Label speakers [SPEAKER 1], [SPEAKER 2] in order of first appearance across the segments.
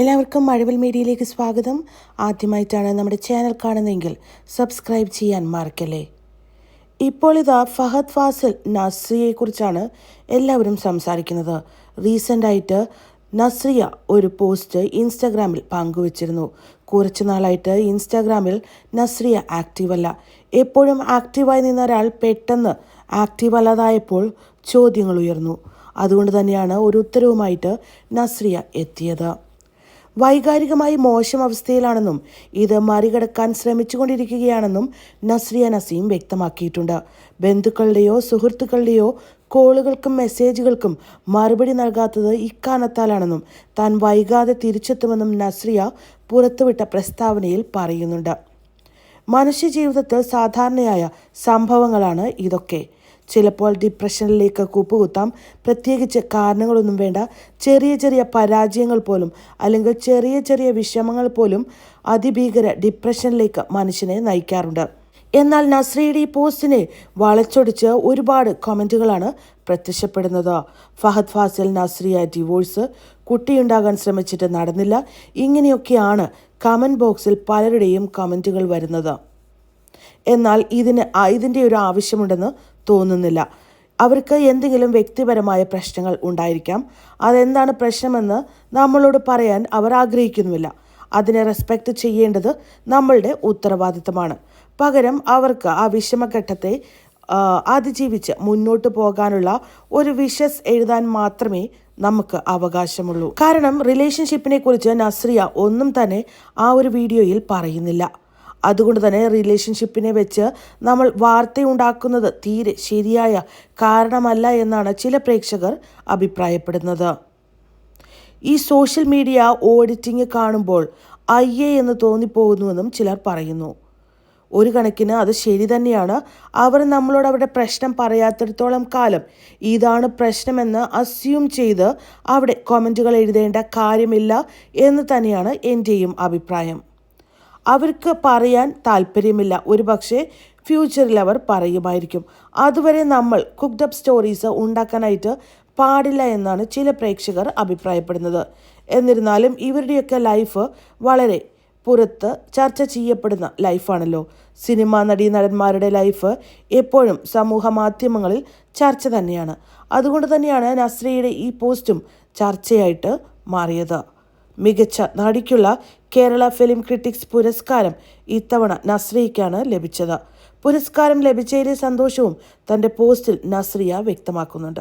[SPEAKER 1] എല്ലാവർക്കും മഴവിൽ മീഡിയയിലേക്ക് സ്വാഗതം. ആദ്യമായിട്ടാണ് നമ്മുടെ ചാനൽ കാണുന്നതെങ്കിൽ സബ്സ്ക്രൈബ് ചെയ്യാൻ മറക്കല്ലേ. ഇപ്പോൾ ഇതാ ഫഹദ് ഫാസിൽ നസ്രിയെക്കുറിച്ചാണ് എല്ലാവരും സംസാരിക്കുന്നത്. റീസെന്റായിട്ട് നസ്രിയ ഒരു പോസ്റ്റ് ഇൻസ്റ്റാഗ്രാമിൽ പങ്കുവച്ചിരുന്നു. കുറച്ചു നാളായിട്ട് ഇൻസ്റ്റാഗ്രാമിൽ നസ്രിയ ആക്റ്റീവ് അല്ല എപ്പോഴും ആക്റ്റീവായി നിന്ന ഒരാൾ പെട്ടെന്ന് ആക്റ്റീവ് അല്ലാതായപ്പോൾ ചോദ്യങ്ങൾ ഉയർന്നു. അതുകൊണ്ട് തന്നെയാണ് ഒരു ഉത്തരവുമായിട്ട് നസ്രിയ എത്തിയത്. വൈകാരികമായി മോശം അവസ്ഥയിലാണെന്നും ഇത് മറികടക്കാൻ ശ്രമിച്ചുകൊണ്ടിരിക്കുകയാണെന്നും നസ്രിയ നസീം വ്യക്തമാക്കിയിട്ടുണ്ട്. ബന്ധുക്കളുടെയോ സുഹൃത്തുക്കളുടെയോ കോളുകൾക്കും മെസ്സേജുകൾക്കും മറുപടി നൽകാത്തത് ഇക്കാരണത്താലാണെന്നും താൻ വൈകാതെ തിരിച്ചെത്തുമെന്നും നസ്രിയ പുറത്തുവിട്ട പ്രസ്താവനയിൽ പറയുന്നുണ്ട്. മനുഷ്യ ജീവിതത്തിൽ സാധാരണയായ സംഭവങ്ങളാണ് ഇതൊക്കെ. ചിലപ്പോൾ ഡിപ്രഷനിലേക്ക് കൂപ്പുകുത്താം. പ്രത്യേകിച്ച് കാരണങ്ങളൊന്നും വേണ്ട. ചെറിയ ചെറിയ പരാജയങ്ങൾ പോലും അല്ലെങ്കിൽ ചെറിയ ചെറിയ വിഷമങ്ങൾ പോലും അതിഭീകര ഡിപ്രഷനിലേക്ക് മനുഷ്യനെ നയിക്കാറുണ്ട്. എന്നാൽ നസ്രിയുടെ ഈ പോസ്റ്റിനെ വളച്ചൊടിച്ച് ഒരുപാട് കമന്റുകളാണ് പ്രത്യക്ഷപ്പെടുന്നത്. ഫഹദ് ഫാസിൽ നസ്രിയ ഡിവോഴ്സ് കുട്ടിയുണ്ടാകാൻ ശ്രമിച്ചിട്ട് നടന്നില്ല. ഇങ്ങനെയൊക്കെയാണ് കമന്റ് ബോക്സിൽ പലരുടെയും കമന്റുകൾ വരുന്നത്. എന്നാൽ ഇതിന് ഇതിന്റെ ഒരു ആവശ്യമുണ്ടെന്ന് തോന്നുന്നില്ല. അവർക്ക് എന്തെങ്കിലും വ്യക്തിപരമായ പ്രശ്നങ്ങൾ ഉണ്ടായിരിക്കാം. അതെന്താണ് പ്രശ്നമെന്ന് നമ്മളോട് പറയാൻ അവർ ആഗ്രഹിക്കുന്നുമില്ല അതിനെ റെസ്പെക്ട് ചെയ്യേണ്ടത് നമ്മളുടെ ഉത്തരവാദിത്തമാണ്. പകരം അവർക്ക് ആ വിഷമഘട്ടത്തെ അതിജീവിച്ച് മുന്നോട്ട് പോകാനുള്ള ഒരു വിഷസ് എഴുതാൻ മാത്രമേ നമുക്ക് അവകാശമുള്ളൂ. കാരണം റിലേഷൻഷിപ്പിനെ കുറിച്ച് നസ്രിയ ഒന്നും തന്നെ ആ ഒരു വീഡിയോയിൽ പറയുന്നില്ല. അതുകൊണ്ട് തന്നെ റിലേഷൻഷിപ്പിനെ വെച്ച് നമ്മൾ വാർത്തയുണ്ടാക്കുന്നത് തീരെ ശരിയായ കാരണമല്ല എന്നാണ് ചില പ്രേക്ഷകർ അഭിപ്രായപ്പെടുന്നത്. ഈ സോഷ്യൽ മീഡിയ ഓഡിറ്റിംഗ് കാണുമ്പോൾ അയ്യേ എന്ന് തോന്നിപ്പോകുന്നുവെന്നും ചിലർ പറയുന്നു. ഒരു കണക്കിന് അത് ശരി തന്നെയാണ്. അവർ നമ്മളോട് അവരുടെ പ്രശ്നം പറയാത്തിടത്തോളം കാലം ഇതാണ് പ്രശ്നമെന്ന് അസ്യൂം ചെയ്ത് അവിടെ കമന്റുകൾ എഴുതേണ്ട കാര്യമില്ല എന്ന് തന്നെയാണ് എന്റെയും അഭിപ്രായം. അവർക്ക് പറയാൻ താല്പര്യമില്ല. ഒരു പക്ഷേ ഫ്യൂച്ചറിൽ അവർ പറയുമായിരിക്കും. അതുവരെ നമ്മൾ കുക്ക്ഡ് അപ്പ് സ്റ്റോറീസ് ഉണ്ടാക്കാനായിട്ട് പാടില്ല എന്നാണ് ചില പ്രേക്ഷകർ അഭിപ്രായപ്പെടുന്നത്. എന്നിരുന്നാലും ഇവരുടെയൊക്കെ ലൈഫ് വളരെ പുറത്ത് ചർച്ച ചെയ്യപ്പെടുന്ന ലൈഫാണല്ലോ സിനിമാ നടീ നടന്മാരുടെ ലൈഫ് എപ്പോഴും സമൂഹ മാധ്യമങ്ങളിൽ ചർച്ച തന്നെയാണ്. അതുകൊണ്ട് തന്നെയാണ് നസ്രിയുടെ ഈ പോസ്റ്റും ചർച്ചയായിട്ട് മാറിയത്. മികച്ച നടിക്കുള്ള കേരള ഫിലിം ക്രിറ്റിക്സ് പുരസ്കാരം ഇത്തവണ നസ്രിയയ്ക്കാണ് ലഭിച്ചത്. പുരസ്കാരം ലഭിച്ചതിലെ സന്തോഷവും തന്റെ പോസ്റ്റിൽ നസ്രിയ വ്യക്തമാക്കുന്നുണ്ട്.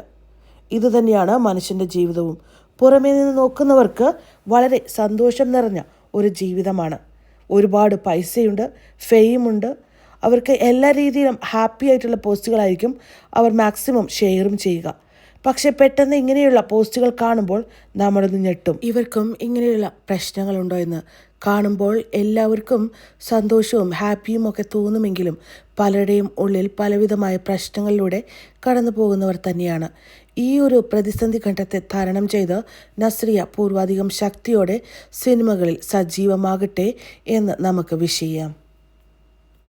[SPEAKER 1] ഇതുതന്നെയാണ് മനുഷ്യന്റെ ജീവിതവും. പുറമേ നിന്ന് നോക്കുന്നവർക്ക് വളരെ സന്തോഷം നിറഞ്ഞ ഒരു ജീവിതമാണ്. ഒരുപാട് പൈസയുണ്ട് ഫെയിമുണ്ട്. അവർക്ക് എല്ലാ രീതിയിലും ഹാപ്പി ആയിട്ടുള്ള പോസ്റ്റുകളായിരിക്കും അവർ മാക്സിമം ഷെയറും ചെയ്യുക. പക്ഷെ പെട്ടെന്ന് ഇങ്ങനെയുള്ള പോസ്റ്റുകൾ കാണുമ്പോൾ നമ്മളൊന്ന് ഞെട്ടും. ഇവർക്കും ഇങ്ങനെയുള്ള പ്രശ്നങ്ങളുണ്ടോ എന്ന് കാണുമ്പോൾ എല്ലാവർക്കും സന്തോഷവും ഹാപ്പിയും ഒക്കെ തോന്നുമെങ്കിലും പലരുടെയും ഉള്ളിൽ പലവിധമായ പ്രശ്നങ്ങളിലൂടെ കടന്നു പോകുന്നവർ തന്നെയാണ്. ഈ ഒരു പ്രതിസന്ധി ഘട്ടത്തെ തരണം ചെയ്ത് നസ്രിയ പൂർവാധികം ശക്തിയോടെ സിനിമകളിൽ സജീവമാകട്ടെ എന്ന് നമുക്ക് വിഷയാം.